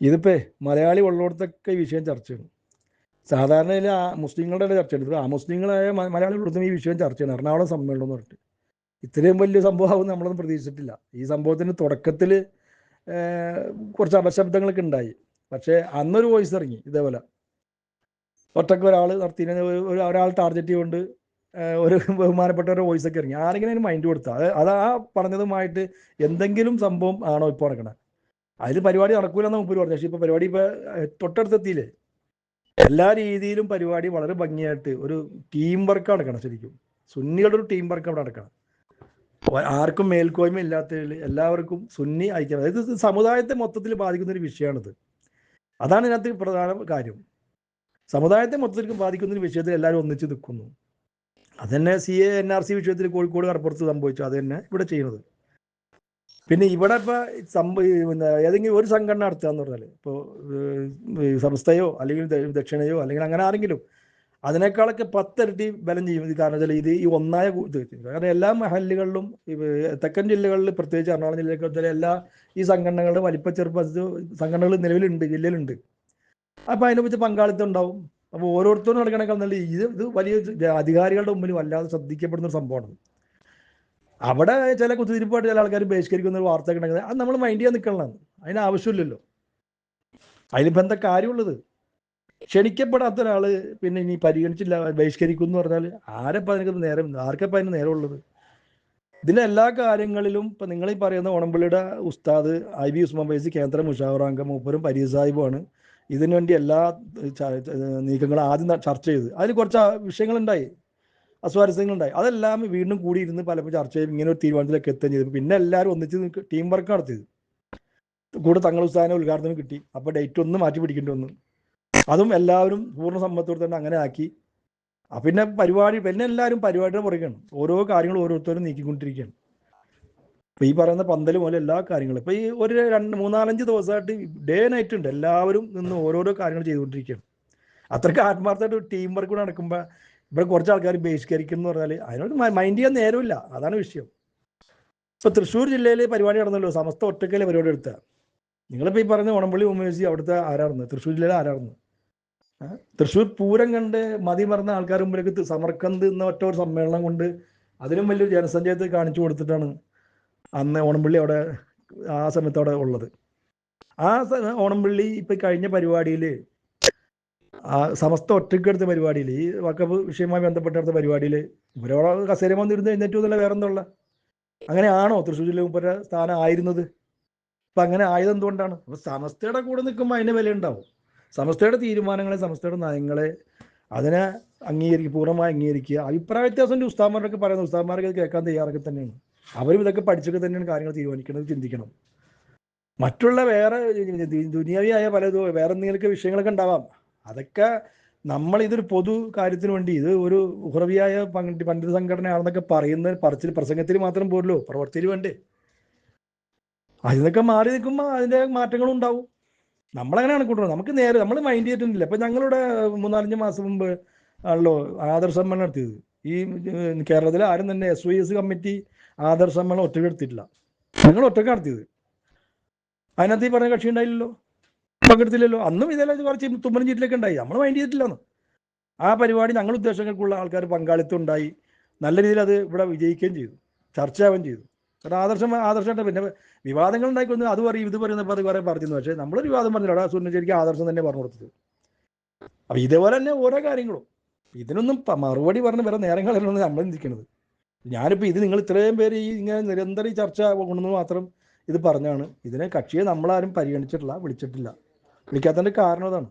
ഇതിപ്പോ മലയാളി ഉള്ളിടത്തൊക്കെ വിഷയം ചർച്ചയാണ് സാധാരണ ഇതിൽ ആ മുസ്ലിങ്ങളുടെ ചർച്ചയാണ് ഇപ്പോൾ ആ മുസ്ലിങ്ങളായ മലയാളി ഉള്ളിടത്തും ഈ വിഷയം ചർച്ചയാണ് എറണാകുളം സമ്മേളനം എന്ന് പറഞ്ഞിട്ട്. ഇത്രയും വലിയ സംഭവമാവും നമ്മളൊന്നും പ്രതീക്ഷിച്ചിട്ടില്ല. ഈ സംഭവത്തിന് തുടക്കത്തിൽ കുറച്ച് അപശബ്ദങ്ങളൊക്കെ ഉണ്ടായി. പക്ഷേ അന്നൊരു വോയിസ് ഇറങ്ങി ഇതേപോലെ. ഒറ്റയ്ക്ക് ഒരാൾ നടത്തിയ ഒരു ഒരു- ഒരാൾ ടാർഗറ്റ് ചെയ്തുകൊണ്ട് ഒരു ബഹുമാനപ്പെട്ട ഒരു വോയിസ് ഒക്കെ ഇറങ്ങി. ആരെങ്കിലും അതിന് മൈൻഡ് കൊടുത്താൽ അത് ആ പറഞ്ഞതുമായിട്ട് എന്തെങ്കിലും സംഭവം ആണോ ഇപ്പോൾ നടക്കണത് അതിൽ പരിപാടി നടക്കൂലെന്ന് മുമ്പ് പറഞ്ഞു. പക്ഷേ ഇപ്പൊ പരിപാടി ഇപ്പൊ തൊട്ടടുത്തെത്തിയില്ലേ? എല്ലാ രീതിയിലും പരിപാടി വളരെ ഭംഗിയായിട്ട് ഒരു ടീം വർക്ക് നടക്കണം ശരിക്കും. സുന്നികളുടെ ഒരു ടീം വർക്ക് അവിടെ നടക്കണം. ആർക്കും മേൽക്കോയ്മ ഇല്ലാത്തതിൽ എല്ലാവർക്കും സുന്നി അയക്കണം അതായത് സമുദായത്തെ മൊത്തത്തിൽ ബാധിക്കുന്ന ഒരു വിഷയമാണിത് അതാണ് ഇതിനകത്ത് പ്രധാന കാര്യം. സമുദായത്തെ മൊത്തത്തിൽ ബാധിക്കുന്ന ഒരു വിഷയത്തിൽ എല്ലാവരും ഒന്നിച്ച് നിൽക്കുന്നു. അത് തന്നെ C A N R C വിഷയത്തിൽ കോഴിക്കോട് കടപ്പുറത്ത് സംഭവിച്ചു. അത് തന്നെ ഇവിടെ ചെയ്യുന്നത്. പിന്നെ ഇവിടെ ഇപ്പൊ സംഭവ പിന്നെ ഏതെങ്കിലും ഒരു സംഘടന നടത്തുക എന്ന് പറഞ്ഞാൽ ഇപ്പോൾ സംസ്ഥയോ അല്ലെങ്കിൽ ദക്ഷിണയോ അല്ലെങ്കിൽ അങ്ങനെ ആരെങ്കിലും അതിനേക്കാളൊക്കെ പത്തിരട്ടി ബലം ചെയ്യും. ഇത് കാരണം വെച്ചാൽ ഇത് ഈ ഒന്നായ കാരണം എല്ലാ മഹല്ലുകളിലും തെക്കൻ ജില്ലകളിൽ പ്രത്യേകിച്ച് എറണാകുളം ജില്ലയൊക്കെ വെച്ചാൽ എല്ലാ ഈ സംഘടനകളുടെ വലിപ്പ ചെറുപ്പ സംഘടനകൾ നിലവിലുണ്ട് ജില്ലയിലുണ്ട്. അപ്പൊ അതിനെ പറ്റി പങ്കാളിത്തം ഉണ്ടാവും. അപ്പൊ ഓരോരുത്തരും നടക്കണേക്കാൾ നല്ല ഇത് ഇത് വലിയ അധികാരികളുടെ മുമ്പിൽ വല്ലാതെ ശ്രദ്ധിക്കപ്പെടുന്ന ഒരു സംഭവമാണ്. അവിടെ ചില കുത്തിരിപ്പായിട്ട് ചില ആൾക്കാർ ബഹിഷ്കരിക്കുന്ന ഒരു വാർത്ത കിടക്കുന്നത് അത് നമ്മൾ മൈൻഡ് ചെയ്യാൻ നിൽക്കണതാണ് അതിന് ആവശ്യമില്ലല്ലോ. അതിലിപ്പോ എന്താ കാര്യമുള്ളത്? ക്ഷണിക്കപ്പെടാത്ത ഒരാൾ പിന്നെ ഇനി പരിഗണിച്ചില്ല ബഹിഷ്കരിക്കും എന്ന് പറഞ്ഞാൽ ആരപ്പം അതിനൊക്കെ നേരം ആർക്കപ്പം അതിന് നേരമുള്ളത്? ഇതിന്റെ എല്ലാ കാര്യങ്ങളിലും ഇപ്പൊ നിങ്ങൾ ഈ പറയുന്ന ഓണംപള്ളിയുടെ ഉസ്താദ് ഐ ബി ഉസ്മാൻ ഫൈസി കേന്ദ്ര മുഷാവറാംഗം മൂപ്പരും പരീ സാഹിബുമാണ്. ഇതിനുവേണ്ടി എല്ലാ നീക്കങ്ങളും ആദ്യം ചർച്ച ചെയ്ത്. അതിൽ കുറച്ച് വിഷയങ്ങളുണ്ടായി. അസ്വാരസ്യങ്ങളുണ്ടായി. അതെല്ലാം വീണ്ടും കൂടി ഇരുന്ന് പലപ്പോൾ ചർച്ച ചെയ്ത് ഇങ്ങനെ ഒരു തീരുമാനത്തിലേക്ക് എത്തുകയും ചെയ്തു. പിന്നെ എല്ലാവരും ഒന്നിച്ച് ടീം വർക്ക് നടത്തിയത്. കൂടെ തങ്ങൾ ഉത്സാഹന ഉദ്ഘാടനം കിട്ടി. അപ്പോൾ ഡേറ്റ് ഒന്ന് മാറ്റി പിടിക്കേണ്ടി വന്നു. അതും എല്ലാവരും പൂർണ സമ്മതത്തോടെ തന്നെ അങ്ങനെ ആക്കി. പിന്നെ പരിപാടി പിന്നെ എല്ലാവരും പരിപാടിയുടെ പുറകെയാണ് ഓരോ കാര്യങ്ങൾ ഓരോരുത്തരും നീക്കിക്കൊണ്ടിരിക്കുകയാണ്. ഇപ്പൊ ഈ പറയുന്ന പന്തൽ പോലെ എല്ലാ കാര്യങ്ങളും. ഇപ്പൊ ഈ ഒരു രണ്ട് മൂന്നാലഞ്ച് ദിവസമായിട്ട് ഡേ നൈറ്റ് ഉണ്ട്. എല്ലാവരും നിന്ന് ഓരോരോ കാര്യങ്ങൾ ചെയ്തുകൊണ്ടിരിക്കുകയാണ്. അത്രയ്ക്ക് ആത്മാർത്ഥമായിട്ട് ടീം വർക്ക് നടക്കുമ്പോൾ ഇവിടെ കുറച്ച് ആൾക്കാർ ബഹിഷ്കരിക്കും എന്ന് പറഞ്ഞാൽ അതിനോട് മൈൻഡ് ചെയ്യാൻ നേരമില്ല. അതാണ് വിഷയം. ഇപ്പൊ തൃശ്ശൂർ ജില്ലയിലെ പരിപാടി നടന്നല്ലോ. സമസ്ത ഒറ്റക്കല്ലേ പരിപാടി എടുത്ത നിങ്ങളിപ്പോ ഈ പറഞ്ഞ ഓണംപള്ളി ഉമേശി അവിടുത്തെ ആരായിരുന്നു തൃശ്ശൂർ ജില്ലയിലെ ആരായിരുന്നു തൃശ്ശൂർ പൂരം കണ്ട് മതി മറന്ന ആൾക്കാർ മുമ്പിലേക്ക് സമർക്കന്ത് എന്ന ഒറ്റ ഒരു സമ്മേളനം കൊണ്ട് അതിലും വലിയൊരു ജനസഞ്ചയത്തെ കാണിച്ചു കൊടുത്തിട്ടാണ് അന്ന് ഓണംപള്ളി അവിടെ ആ സമയത്ത് അവിടെ ഉള്ളത്. ആ ഓണമ്പള്ളി ഇപ്പൊ കഴിഞ്ഞ പരിപാടിയിൽ ആ സമസ്ത ഒറ്റക്കെടുത്ത പരിപാടിയിൽ ഈ വക്കപ്പ് വിഷയവുമായി ബന്ധപ്പെട്ടെടുത്ത പരിപാടിയിൽ ഇവരോടെ കസേര വന്നിരുന്ന് എഴുന്നേറ്റു എന്നല്ല വേറെ അങ്ങനെയാണോ തൃശ്ശൂർ ജില്ല മുപ്പര സ്ഥാനം ആയിരുന്നത്? അപ്പൊ അങ്ങനെ ആയത് എന്തുകൊണ്ടാണ്? അപ്പൊ സമസ്തയുടെ കൂടെ നിൽക്കുമ്പോൾ അതിന് വില ഉണ്ടാവും. സമസ്തയുടെ തീരുമാനങ്ങളെ സമസ്തയുടെ നയങ്ങളെ അതിനെ അംഗീകരിക്കുക പൂർണമായി അംഗീകരിക്കുക. അഭിപ്രായ വ്യത്യാസം ഉസ്താമാരൊക്കെ പറയുന്നത്. ഉസ്താമാരൊക്കെ കേൾക്കാൻ തയ്യാറൊക്കെ തന്നെയാണ്. അവരും ഇതൊക്കെ പഠിച്ചൊക്കെ തന്നെയാണ് കാര്യങ്ങൾ തീരുമാനിക്കുന്നത്. ചിന്തിക്കണം. മറ്റുള്ള വേറെ ദുനിയാവിയായ പല വേറെ എന്തെങ്കിലുമൊക്കെ വിഷയങ്ങളൊക്കെ ഉണ്ടാവാം. അതൊക്കെ നമ്മൾ ഇതൊരു പൊതു കാര്യത്തിന് വേണ്ടി ഇത് ഒരു ഉഹ്രവിയായ പണ്ഡിത സംഘടനയാണെന്നൊക്കെ പറയുന്ന പറച്ചിൽ പ്രസംഗത്തിൽ മാത്രം പോരല്ലോ പ്രവർത്തിയിൽ വേണ്ടേ. അതിനൊക്കെ മാറി നിൽക്കുമ്പോൾ അതിന്റെ മാറ്റങ്ങളും ഉണ്ടാവും. നമ്മളങ്ങനെയാണ് കൂട്ടുന്നത് നമുക്ക് നേരെ നമ്മൾ മൈൻഡ് ചെയ്തിട്ടില്ല. അപ്പൊ ഞങ്ങളുടെ മൂന്നാലഞ്ച് മാസം മുമ്പ് ആണല്ലോ ആദർശ സമ്മേളനം നടത്തിയത്. ഈ കേരളത്തിൽ ആരും തന്നെ എസ് വൈ എസ് കമ്മിറ്റി ആദർശ സമ്മേളനം ഒറ്റയ്ക്ക് എടുത്തിട്ടില്ല ഞങ്ങൾ ഒറ്റയ്ക്ക് നടത്തിയത്. അതിനകത്ത് ഈ പറഞ്ഞ കക്ഷി ഉണ്ടായില്ലല്ലോ. പങ്കെടുത്തില്ലല്ലോ. അന്നും ഇതെല്ലാം ഇത് കുറച്ച് തുമ്മലും ചീറ്റിലൊക്കെ ഉണ്ടായി. നമ്മൾ മൈൻഡ് ചെയ്തിട്ടില്ലെന്ന്. ആ പരിപാടി ഞങ്ങൾ ഉദ്ദേശങ്ങൾക്കുള്ള ആൾക്കാർ പങ്കാളിത്തം ഉണ്ടായി. നല്ല രീതിയിൽ അത് ഇവിടെ വിജയിക്കുകയും ചെയ്തു. ചർച്ചയാവുകയും ചെയ്തു. കാരണം ആദർശം ആദർശമായിട്ട് പിന്നെ വിവാദങ്ങൾ ഉണ്ടായിക്കൊന്ന് അത് പറയും ഇത് പറയുന്ന പറഞ്ഞു കുറെ പറഞ്ഞു പക്ഷേ നമ്മളൊരു വിവാദം പറഞ്ഞില്ല. സുനിൽ ശരിക്കും ആദർശം തന്നെ പറഞ്ഞു കൊടുത്തത്. അപ്പൊ ഇതേപോലെ തന്നെ ഓരോ കാര്യങ്ങളും. ഇതിനൊന്നും മറുപടി പറഞ്ഞ് വേറെ നേരങ്ങളല്ലോ നമ്മൾ ചിന്തിക്കുന്നത് ഞാനിപ്പോൾ ഇത് നിങ്ങൾ ഇത്രയും പേര് ഈ ഇങ്ങനെ നിരന്തരം ഈ ചർച്ച കൊണ്ടുവന്ന് മാത്രം ഇത് പറഞ്ഞാണ് ഇതിനെ കക്ഷിയെ നമ്മളാരും പരിഗണിച്ചിട്ടില്ല വിളിച്ചിട്ടില്ല. വിളിക്കാത്തതിന്റെ കാരണം അതാണ്.